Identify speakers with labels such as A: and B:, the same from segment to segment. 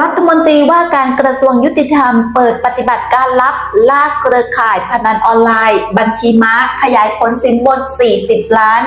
A: รัฐมนตรีว่าการกระทรวงยุติธรรมเปิดปฏิบัติการลับล่าเครือข่ายพนันออนไลน์ บัญชีม้าขยายผลสินบน 40 ล้าน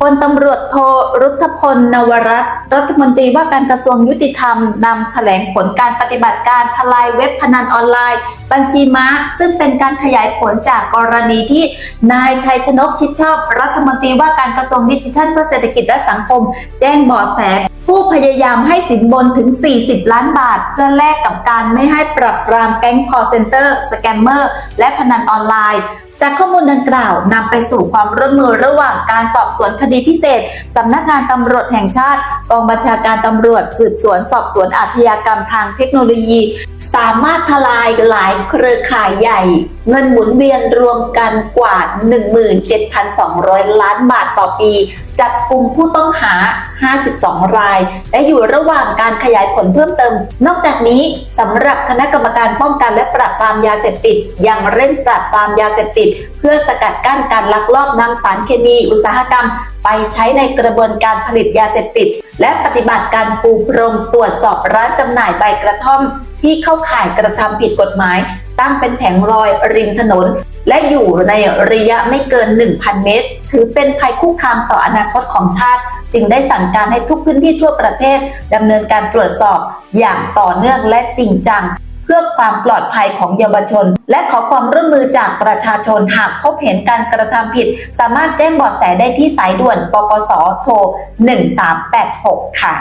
A: พลตำรวจโทรุทธพลนวรัตน์รัฐมนตรีว่าการกระทรวงยุติธรรมนำแถลงผลการปฏิบัติการทลายเว็บพนันออนไลน์ บัญชีม้า ซึ่งเป็นการขยายผลจากกรณีที่นายชัยชนกชิดชอบ รัฐมนตรีว่าการกระทรวงดิจิทัลเพื่อเศรษฐกิจและสังคม แจ้งเบาะแส ผู้พยายามให้สินบนถึง 40 ล้านบาท เพื่อแลกกับการไม่ให้ปรับปรามแก๊งคอร์เซนเตอร์สแกมเมอร์และพนันออนไลน์จากข้อมูลดังกล่าวนำไปสู่ความร่วมมือระหว่างการสอบสวนคดีพิเศษสำนักงานตำรวจแห่งชาติ กองบัญชาการตำรวจสืบสวนสอบสวนอาชญากรรมทางเทคโนโลยี สามารถทลายหลายเครือข่ายใหญ่ เงินหมุนเวียนรวมกันกว่า 17,200 ล้านบาทต่อปี จับกลุ่มผู้ต้องหา 52 ราย และอยู่ระหว่างการขยายผลเพิ่มเติม นอกจากนี้สำหรับคณะกรรมการป้องกันและปราบปรามยาเสพติดยังเร่งปราบปรามยาเสพติด เพื่อสกัดกั้นการลักลอบนำสารเคมีอุตสาหกรรม ไปใช้ในกระบวนการผลิตยาเสพติด และปฏิบัติการปูพรมตรวจสอบร้านจำหน่ายใบกระท่อม ที่เข้าข่ายกระทำผิดกฎหมาย ตั้งเป็นแผงลอยริมถนน และอยู่ในระยะไม่เกิน 1,000 เมตร ถือเป็นภัยคุกคามต่ออนาคตของชาติ จึงได้สั่งการให้ทุกพื้นที่ทั่วประเทศดำเนินการตรวจสอบอย่างต่อเนื่องและจริงจังเพื่อความปลอดภัยของเยาวชน และขอความร่วมมือจากประชาชนหากพบเห็นการกระทำผิด สามารถแจ้งเบาะแสได้ที่สายด่วนปปสโทร 1386 ค่ะ